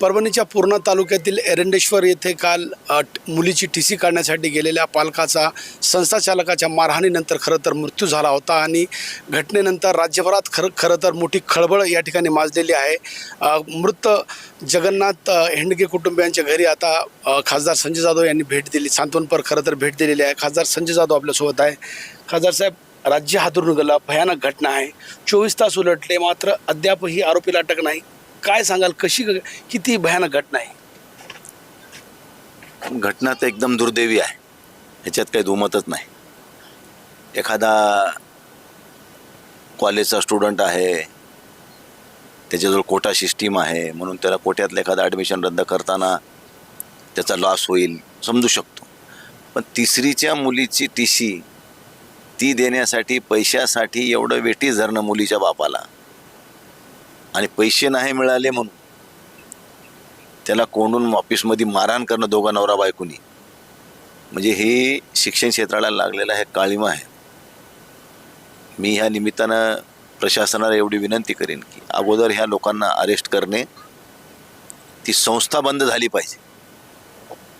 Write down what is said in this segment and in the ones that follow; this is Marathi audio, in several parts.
परभणीच्या पूर्णा तालुक्यातील एरंडेश्वर येथे काल मुलीची टी सी काढण्यासाठी गेलेल्या पालकाचा संस्थाचालकाच्या मारहाणीनंतर खरं तर मृत्यू झाला होता आणि घटनेनंतर राज्यभरात खरं खरं तर मोठी खळबळ या ठिकाणी माजलेली आहे. मृत जगन्नाथ हेंडगे कुटुंबियांच्या घरी आता खासदार संजय जाधव यांनी भेट दिली. सांत्वनपर खरं तर भेट दिलेली आहे. खासदार संजय जाधव आपल्यासोबत आहे. खासदार साहेब राज्य हादरून गेला भयानक घटना आहे. चोवीस तास उलटले मात्र अद्यापही आरोपीला अटक नाही. काय सांगाल? कशी किती भयानक घटना आहे? घटना तर एकदम दुर्दैवी आहे. ह्याच्यात काही दुमतच नाही. एखादा कॉलेजचा स्टुडंट आहे त्याच्याजवळ कोटा सिस्टीम आहे म्हणून त्याला कोट्यातलं एखादं ॲडमिशन रद्द करताना त्याचा लॉस होईल समजू शकतो. पण तिसरीच्या मुलीची टी सी ती देण्यासाठी पैशासाठी एवढं वेटी धरणं मुलीच्या बापाला. आणि पैसे नाही मिळाले म्हणून त्याला कोंडून ऑफिसमध्ये मारहाण करणं दोघा नवरा बायकोनी. म्हणजे हे शिक्षण क्षेत्राला लागलेलं आहे काळिमा आहे. मी ह्या निमित्तानं प्रशासनाला एवढी विनंती करेन की अगोदर ह्या लोकांना अरेस्ट करणे ती संस्था बंद झाली पाहिजे.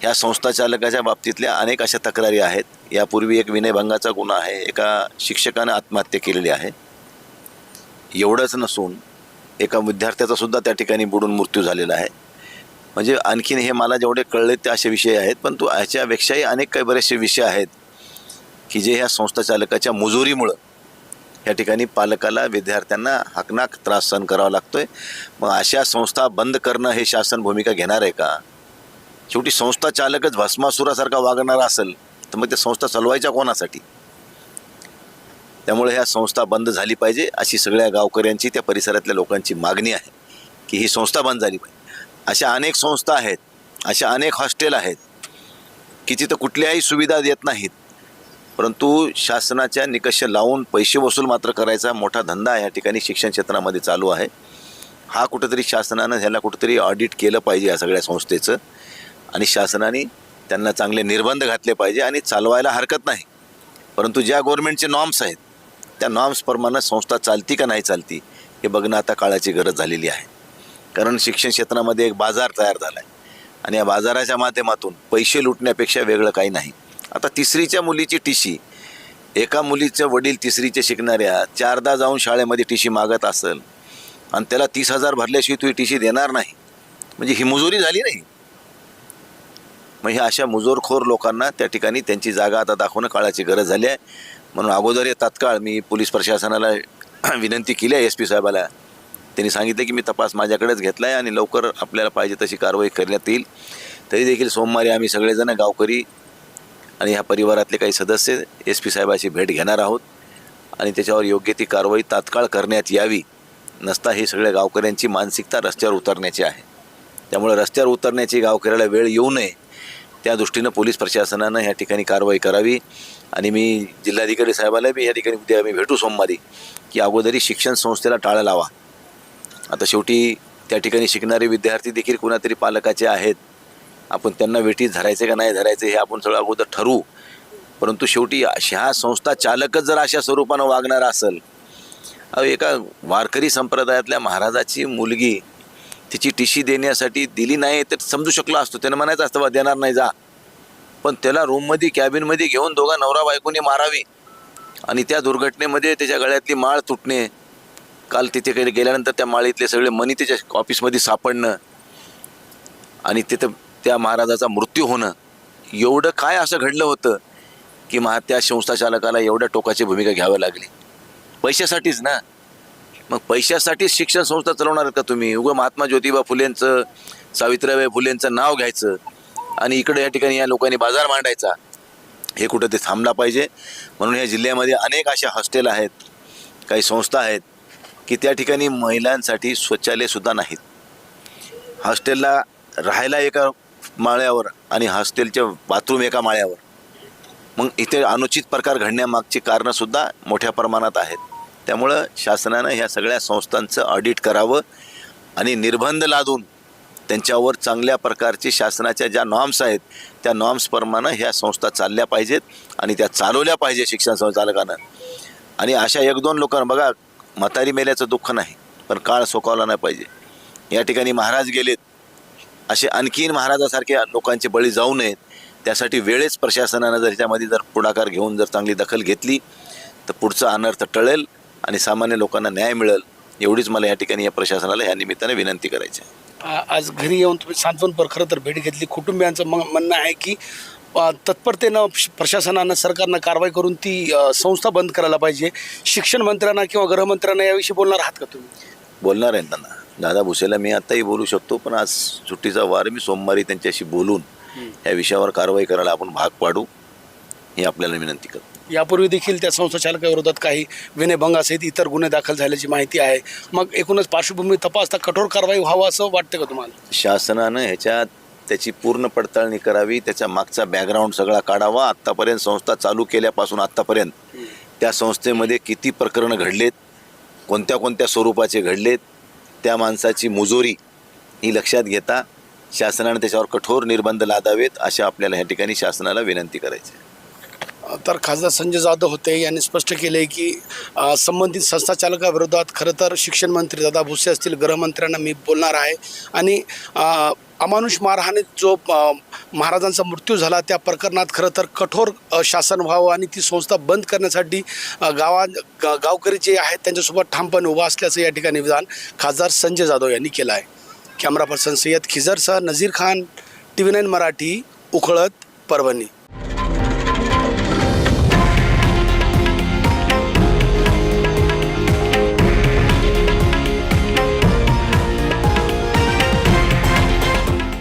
ह्या संस्था चालकाच्या बाबतीतल्या अनेक अशा तक्रारी आहेत. यापूर्वी एक विनयभंगाचा गुन्हा आहे. एका शिक्षकानं आत्महत्या केलेली आहे. एवढंच नसून एका विद्यार्थ्याचा सुद्धा त्या ठिकाणी बुडून मृत्यू झालेला आहे. म्हणजे आणखीन हे मला जेवढे कळले ते असे विषय आहेत पण तो ह्याच्यापेक्षाही अनेक काही बरेचसे विषय आहेत की जे ह्या संस्था चालकाच्या मुजोरीमुळं या ठिकाणी पालकाला विद्यार्थ्यांना हकनाक त्रास सहन करावा लागतोय. मग अशा संस्था बंद करणं हे शासन भूमिका घेणार आहे का? शेवटी संस्था चालकच भस्मासुरासारखा वागणारा असेल तर मग त्या संस्था चालवायच्या कोणासाठी? त्यामुळे ह्या संस्था बंद झाली पाहिजे अशी सगळ्या गावकऱ्यांची त्या परिसरातल्या लोकांची मागणी आहे की ही संस्था बंद झाली पाहिजे. अशा अनेक संस्था आहेत अशा अनेक हॉस्टेल आहेत की तिथं कुठल्याही सुविधा देत नाहीत. परंतु शासनाच्या निकष लावून पैसे वसूल मात्र करायचा मोठा धंदा या ठिकाणी शिक्षण क्षेत्रामध्ये चालू आहे. हा कुठंतरी शासनानं ह्याला कुठंतरी ऑडिट केलं पाहिजे या सगळ्या संस्थेचं आणि शासनाने त्यांना चांगले निर्बंध घातले पाहिजे आणि चालवायला हरकत नाही. परंतु ज्या गव्हर्मेंटचे नॉर्म्स आहेत त्या नॉर्म्सप्रमाणे संस्था चालती का नाही चालती हे बघणं आता काळाची गरज झालेली आहे. कारण शिक्षण क्षेत्रामध्ये एक बाजार तयार झाला आहे आणि या बाजाराच्या माध्यमातून पैसे लुटण्यापेक्षा वेगळं काही नाही. आता तिसरीच्या मुलीची टीशी एका मुलीचं वडील तिसरीचे शिकणाऱ्या चारदा जाऊन शाळेमध्ये टीशी मागत असेल आणि त्याला तीस हजार भरल्याशिवाय तू टीशी देणार नाही. म्हणजे ही मुजोरी झाली नाही. मग ह्या अशा मुजोरखोर लोकांना त्या ठिकाणी त्यांची जागा आता दाखवणं काळाची गरज झाली आहे. म्हणून अगोदर हे तात्काळ मी पोलीस प्रशासनाला विनंती केली आहे एस पी साहेबाला. त्यांनी सांगितलं की मी तपास माझ्याकडेच घेतला आहे आणि लवकर आपल्याला पाहिजे तशी कारवाई करण्यात येईल. तरी देखील सोमवारी आम्ही सगळेजण गावकरी आणि ह्या परिवारातले काही सदस्य एस पी साहेबाची भेट घेणार आहोत आणि त्याच्यावर योग्य ती कारवाई तात्काळ करण्यात यावी. नसता ही सगळ्या गावकऱ्यांची मानसिकता रस्त्यावर उतरण्याची आहे. त्यामुळे रस्त्यावर उतरण्याची गावकऱ्याला वेळ येऊ नये. त्या दृष्टीनं पोलीस प्रशासनानं ह्या ठिकाणी कारवाई करावी. आणि मी जिल्हाधिकारी साहेबाला बी या ठिकाणी उद्या आम्ही भेटू सोमवारी की अगोदरी शिक्षण संस्थेला टाळा लावा. आता शेवटी त्या ठिकाणी शिकणारे विद्यार्थी देखील कुणातरी पालकाचे आहेत. आपण त्यांना वेटीत धरायचे का नाही धरायचे हे आपण सगळं अगोदर ठरवू. परंतु शेवटी ह्या संस्था चालकच जर अशा स्वरूपानं वागणारं असेल एका वारकरी संप्रदायातल्या महाराजाची मुलगी तिची टी सी देण्यासाठी दिली नाही तर समजू शकलो असतो. त्यानं म्हणायचं असतं बा देणार नाही जा. पण त्याला रूममध्ये कॅबिनमध्ये घेऊन दोघा नवरा बायकोनी मारावी. आणि त्या दुर्घटनेमध्ये त्याच्या गळ्यातली माळ तुटणे. काल तिथे काही गेल्यानंतर त्या माळीतले सगळे मनी त्याच्या ऑफिसमध्ये सापडणं. आणि तिथं त्या महाराजाचा मृत्यू होणं. एवढं काय असं घडलं होतं की महा त्या संस्था चालकाला एवढ्या टोकाची भूमिका घ्यावी लागली? पैशासाठीच ना? मग पैशासाठीच शिक्षण संस्था चालवणार आहेत का तुम्ही? उगं महात्मा ज्योतिबा फुलेंचं सावित्रीबाई फुलेंचं नाव घ्यायचं आणि इकडे या ठिकाणी या लोकांनी बाजार मांडायचा हे कुठं ते थांबला पाहिजे. म्हणून या जिल्ह्यामध्ये अनेक अशा हॉस्टेल आहेत काही संस्था आहेत की त्या ठिकाणी महिलांसाठी शौचालयसुद्धा नाहीत. हॉस्टेलला राहायला एका माळ्यावर आणि हॉस्टेलच्या बाथरूम एका माळ्यावर. मग इथे अनुचित प्रकार घडण्यामागची कारणंसुद्धा मोठ्या प्रमाणात आहेत. त्यामुळं शासनानं ह्या सगळ्या संस्थांचं ऑडिट करावं आणि निर्बंध लादून त्यांच्यावर चांगल्या प्रकारचे शासनाच्या ज्या नॉर्म्स आहेत त्या नॉर्म्सप्रमाणे ह्या संस्था चालल्या पाहिजेत आणि त्या चालवल्या पाहिजे शिक्षण संचालकानं. आणि अशा एक दोन लोकांना बघा म्हातारी मेल्याचं दुःख नाही पण काळ सोकावला नाही पाहिजे. या ठिकाणी महाराज गेलेत. असे आणखीन महाराजासारख्या लोकांचे बळी जाऊ नयेत. त्यासाठी वेळेच प्रशासनानं जर ह्याच्यामध्ये जर पुढाकार घेऊन जर चांगली दखल घेतली तर पुढचा अनर्थ टळेल. आणि सामान्य लोकांना न्याय मिळेल एवढीच मला या ठिकाणी या प्रशासनाला ह्या निमित्ताने विनंती करायची आहे. आ- आज घरी येऊन तुम्ही सांत्वनपर खरं तर भेट घेतली. कुटुंबियांचं म म्हणणं आहे की अ, तत्परतेनं श- प्रशासनानं सरकारनं कारवाई करून ती अ, संस्था बंद करायला पाहिजे. शिक्षण मंत्र्यांना किंवा गृहमंत्र्यांना याविषयी बोलणार आहात का तुम्ही? बोलणार आहे त्यांना. दादा भुसेला मी आताही बोलू शकतो पण आज सुट्टीचा वार मी सोमवारी त्यांच्याशी बोलून या विषयावर कारवाई करायला आपण भाग पाडू ही आपल्याला विनंती करतो. यापूर्वी देखील त्या संस्था चालकाविरोधात काही विनयभंगासहित इतर गुन्हे दाखल झाल्याची माहिती आहे. मग एकूणच पार्श्वभूमी तपासता कठोर कारवाई व्हावं असं वाटतं का तुम्हाला? शासनानं ह्याच्यात त्याची पूर्ण पडताळणी करावी त्याच्या मागचा बॅकग्राऊंड सगळा काढावा. आत्तापर्यंत संस्था चालू केल्यापासून आत्तापर्यंत त्या संस्थेमध्ये किती प्रकरणं घडलेत कोणत्या कोणत्या स्वरूपाचे घडलेत त्या माणसाची मुजोरी ही लक्षात घेता शासनाने त्याच्यावर कठोर निर्बंध लादावेत अशा आपल्याला ह्या ठिकाणी शासनाला विनंती करायची आहे. तर खासदार संजय जाधव होते. यांनी स्पष्ट केले की संबंधित संस्था चालकाविरोधात खरं तर शिक्षण मंत्री दादा भुसे असतील गृहमंत्र्यांना मी बोलणार आहे. आणि अमानुष मारहाणीत जो महाराजांचा मृत्यू झाला त्या प्रकरणात खरं तर कठोर शासन व्हावं आणि ती संस्था बंद करण्यासाठी गावा गा- गावकरी जे आहेत त्यांच्यासोबत ठामपणे उभा असल्याचं या ठिकाणी विधान खासदार संजय जाधव यांनी केलं आहे. Camera person Syed खिजरसह Nazir Khan T V nine Marathi उखळत Parbhani.